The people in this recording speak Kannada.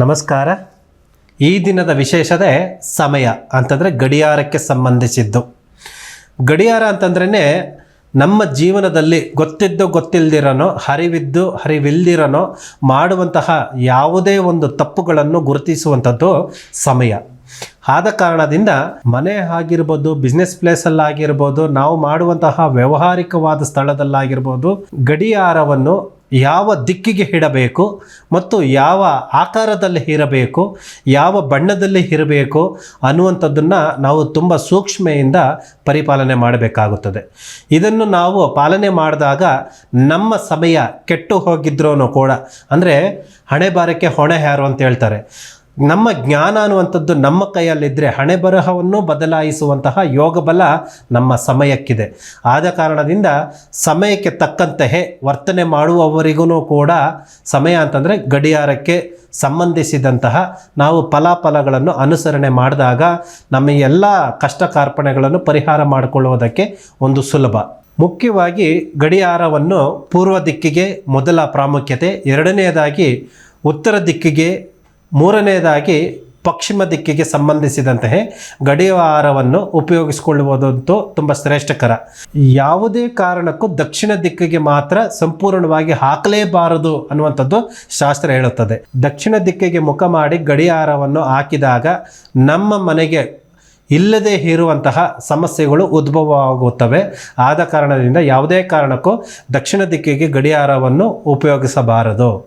ನಮಸ್ಕಾರ. ಈ ದಿನದ ವಿಶೇಷತೆ ಸಮಯ ಅಂತಂದರೆ ಗಡಿಯಾರಕ್ಕೆ ಸಂಬಂಧಿಸಿದ್ದು. ಗಡಿಯಾರ ಅಂತಂದ್ರೇ ನಮ್ಮ ಜೀವನದಲ್ಲಿ ಗೊತ್ತಿದ್ದು ಗೊತ್ತಿಲ್ಲದಿರೋನೋ ಹರಿವಿದ್ದು ಹರಿವಿಲ್ದಿರೋನೋ ಮಾಡುವಂತಹ ಯಾವುದೇ ಒಂದು ತಪ್ಪುಗಳನ್ನು ಗುರುತಿಸುವಂಥದ್ದು ಸಮಯ. ಆದ ಕಾರಣದಿಂದ ಮನೆ ಆಗಿರ್ಬೋದು ಬಿಸ್ನೆಸ್ ಪ್ಲೇಸಲ್ಲಾಗಿರ್ಬೋದು ನಾವು ಮಾಡುವಂತಹ ವ್ಯವಹಾರಿಕವಾದ ಸ್ಥಳದಲ್ಲಾಗಿರ್ಬೋದು, ಗಡಿಯಾರವನ್ನು ಯಾವ ದಿಕ್ಕಿಗೆ ಇಡಬೇಕು ಮತ್ತು ಯಾವ ಆಕಾರದಲ್ಲಿ ಇರಬೇಕು ಯಾವ ಬಣ್ಣದಲ್ಲಿ ಇರಬೇಕು ಅನ್ನುವಂಥದ್ದನ್ನು ನಾವು ತುಂಬ ಸೂಕ್ಷ್ಮೆಯಿಂದ ಪರಿಪಾಲನೆ ಮಾಡಬೇಕಾಗುತ್ತದೆ. ಇದನ್ನು ನಾವು ಪಾಲನೆ ಮಾಡಿದಾಗ ನಮ್ಮ ಸಮಯ ಕೆಟ್ಟು ಹೋಗಿದ್ರೂ ಕೂಡ, ಅಂದರೆ ಹಣೆ ಬಾರಕ್ಕೆ ಹೊಣೆ ಯಾರು ಅಂತ ಹೇಳ್ತಾರೆ. ನಮ್ಮ ಜ್ಞಾನ ಅನ್ನುವಂಥದ್ದು ನಮ್ಮ ಕೈಯಲ್ಲಿದ್ದರೆ ಹಣೆ ಬರಹವನ್ನು ಬದಲಾಯಿಸುವಂತಹ ಯೋಗ ಬಲ ನಮ್ಮ ಸಮಯಕ್ಕಿದೆ. ಆದ ಕಾರಣದಿಂದ ಸಮಯಕ್ಕೆ ತಕ್ಕಂತೆ ವರ್ತನೆ ಮಾಡುವವರಿಗೂ ಕೂಡ ಸಮಯ ಅಂತಂದರೆ ಗಡಿಯಾರಕ್ಕೆ ಸಂಬಂಧಿಸಿದಂತಹ ನಾವು ಫಲಾಫಲಗಳನ್ನು ಅನುಸರಣೆ ಮಾಡಿದಾಗ ನಮ್ಮ ಎಲ್ಲ ಕಷ್ಟ ಕಾರ್ಪಣೆಗಳನ್ನು ಪರಿಹಾರ ಮಾಡಿಕೊಳ್ಳುವುದಕ್ಕೆ ಒಂದು ಸುಲಭ. ಮುಖ್ಯವಾಗಿ ಗಡಿಯಾರವನ್ನು ಪೂರ್ವ ದಿಕ್ಕಿಗೆ ಮೊದಲ ಪ್ರಾಮುಖ್ಯತೆ, ಎರಡನೆಯದಾಗಿ ಉತ್ತರ ದಿಕ್ಕಿಗೆ ಮೂರನೆಯದಾಗಿ ಪಶ್ಚಿಮ ದಿಕ್ಕಿಗೆ ಸಂಬಂಧಿಸಿದಂತೆ ಗಡಿಯಾರವನ್ನು ಉಪಯೋಗಿಸಿಕೊಳ್ಳುವುದಂತೂ ತುಂಬ ಶ್ರೇಷ್ಠಕರ. ಯಾವುದೇ ಕಾರಣಕ್ಕೂ ದಕ್ಷಿಣ ದಿಕ್ಕಿಗೆ ಮಾತ್ರ ಸಂಪೂರ್ಣವಾಗಿ ಹಾಕಲೇಬಾರದು ಅನ್ನುವಂಥದ್ದು ಶಾಸ್ತ್ರ ಹೇಳುತ್ತದೆ. ದಕ್ಷಿಣ ದಿಕ್ಕಿಗೆ ಮುಖ ಮಾಡಿ ಗಡಿಯಾರವನ್ನು ಹಾಕಿದಾಗ ನಮ್ಮ ಮನೆಗೆ ಇಲ್ಲದೇ ಇರುವಂತಹ ಸಮಸ್ಯೆಗಳು ಉದ್ಭವವಾಗುತ್ತವೆ. ಆದ ಕಾರಣದಿಂದ ಯಾವುದೇ ಕಾರಣಕ್ಕೂ ದಕ್ಷಿಣ ದಿಕ್ಕಿಗೆ ಗಡಿಯಾರವನ್ನು ಉಪಯೋಗಿಸಬಾರದು.